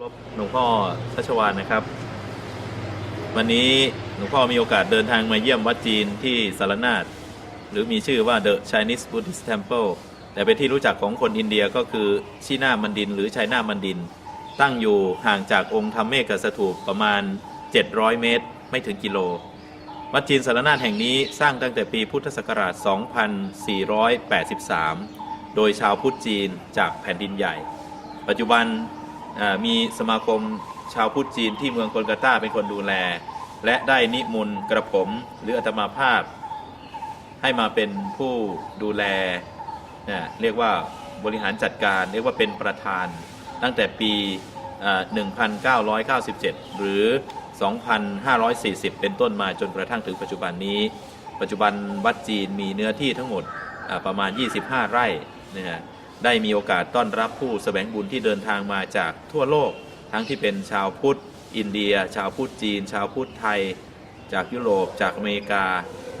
รบหลวงพ่อชัชวานนะครับ วันนี้หลวงพ่อมีโอกาสเดินทางมาเยี่ยมวัดจีนที่สารนาฏหรือมีชื่อว่า The Chinese Buddhist Temple แต่เป็นที่รู้จักของคนอินเดียก็คือชินามันดิน หรือชัยนามันดิน ตั้งอยู่ห่างจากองค์ธรรมเมกสถูปประมาณ 700 เมตร ไม่ถึงกิโล วัดจีนสารนาฏแห่งนี้สร้างตั้งแต่ปีพุทธศักราช 2483 โดยชาวพุทธจีนจากแผ่นดินใหญ่ ปัจจุบัน มีสมาคมชาวพุทธจีนที่เมืองโกลกาตาเป็นคนดูแล และได้นิมนต์กระผมหรืออาตมาภาพ ให้มาเป็นผู้ดูแลนะเรียกว่าบริหารจัดการ เรียกว่าเป็นประธาน ตั้งแต่ปี 1997 หรือ 2540 เป็นต้นมาจนกระทั่งถึงปัจจุบันนี้ ปัจจุบันวัดจีนมีเนื้อที่ทั้งหมดประมาณ 25 ไร่นะฮะ ได้มีโอกาสต้อนรับผู้แสวงบุญที่เดินทางมาจากทั่วโลก ทั้งที่เป็นชาวพุทธ อินเดีย ชาวพุทธจีน ชาวพุทธไทย จากยุโรปจากอเมริกา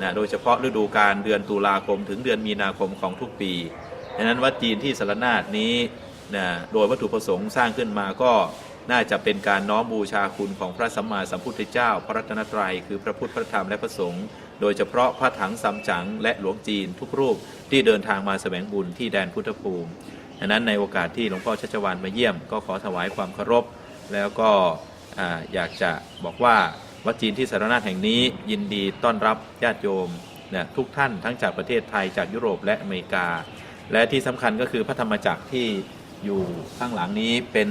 นะโดยเฉพาะฤดูกาลเดือนตุลาคมถึงเดือนมีนาคมของทุกปีดังนั้นวัดจีนที่สารนาฏนี้นะโดยวัตถุประสงค์สร้างขึ้นมาก็น่าจะเป็นการน้อมบูชาคุณของพระสัมมาสัมพุทธเจ้า พระรัตนตรัย คือพระพุทธพระธรรมและพระสงฆ์ โดยเฉพาะพระถังซัมจั๋งและหลวงจีนทุกรูปที่เดินทางมาแสวงบุญที่แดนพุทธภูมิดังนั้นในโอกาสที่หลวงพ่อชัชวานมาเยี่ยม ก็ขอถวายความเคารพ แล้วก็อ่าอยากจะบอกว่าวัดจีนที่สารนาถแห่งนี้ยินดีต้อนรับญาติโยมนะทุกท่านทั้งจากประเทศไทยจากยุโรปและอเมริกา และที่สำคัญก็คือพระธรรมจักรที่อยู่ข้างหลังนี้เป็น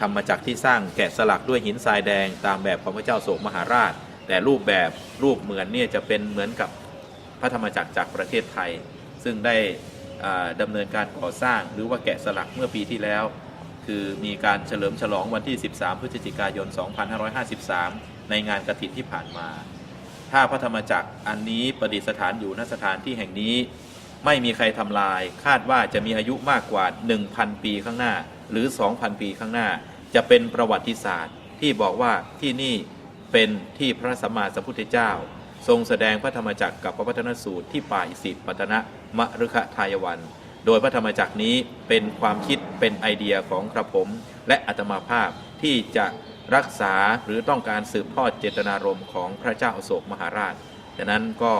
ธรรมจักรที่สร้างแกะสลักด้วยหินทรายแดงตามแบบของพระเจ้าโศกมหาราช แต่รูปแบบรูปเหมือนเนี่ยจะเป็นเหมือนกับพระธรรมจักรจากประเทศไทย ซึ่งได้อ่าดำเนินการก่อสร้างหรือว่าแกะสลักเมื่อปีที่แล้ว คือมีการเฉลิมฉลองวันที่ 13 พฤศจิกายน 2553 ในงานกระถินที่ผ่านมา ถ้าพระธรรมจักรอันนี้ประดิษฐานอยู่ณสถานที่แห่งนี้ ไม่มีใครทำลาย คาดว่าจะมีอายุมากกว่า 1,000 ปีข้างหน้า หรือ 2,000 ปีข้างหน้า จะเป็นประวัติศาสตร์ที่บอกว่าที่นี่ เป็นที่พระสัมมาสัมพุทธเจ้า ทรงแสดงพระธรรมจักรกับพระพัฒนสูตรที่ป่าอิสิปตนะมะรุคะทายวัน โดยพระธรรมจักรนี้เป็นความคิดเป็นไอเดียของกระผม และอัตมาภาพที่จะรักษาหรือต้องการสืบทอดเจตนารมณ์ของพระเจ้าอโศกมหาราชดังนั้นก็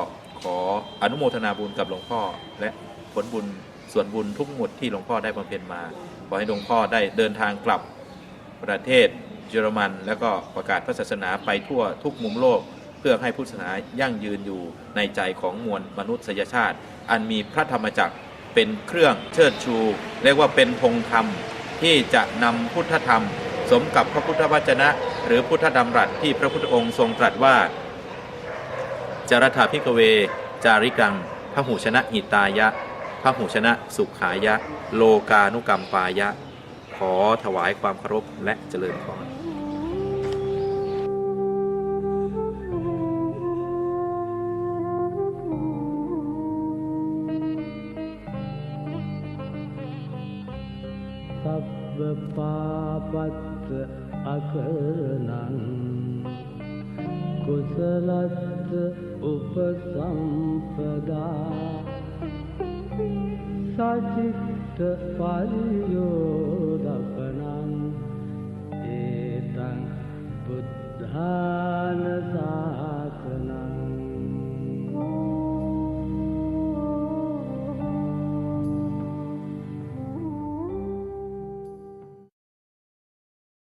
ขออนุโมทนาบุญกับหลวงพ่อ และผลบุญส่วนบุญทุกหมดที่หลวงพ่อได้บำเพ็ญมา ขอให้หลวงพ่อได้เดินทางกลับประเทศ เยอรมัน แล้วก็ประกาศพระศาสนาไปทั่วทุกมุมโลก เพื่อให้พุทธศาสนายั่งยืนอยู่ในใจของมวลมนุษยชาติ อันมีพระธรรมจักรเป็นเครื่องเชิดชู เรียกว่าเป็นธงธรรมที่จะนำพุทธธรรม สมกับพระพุทธวจนะ หรือพุทธดำรัสที่พระพุทธองค์ทรงตรัสว่า จารถาพิกเว จาริกังพระหูชนะหิตายะพระหูชนะสุขายะ โลกานุกรรมปายะ ขอถวายความเคารพและเจริญพร සබ්බ පාපත් අකරණං කුසලත් උපසම්පදා සචිත්ත පරියෝදපනං ඒතං බුද්ධානසා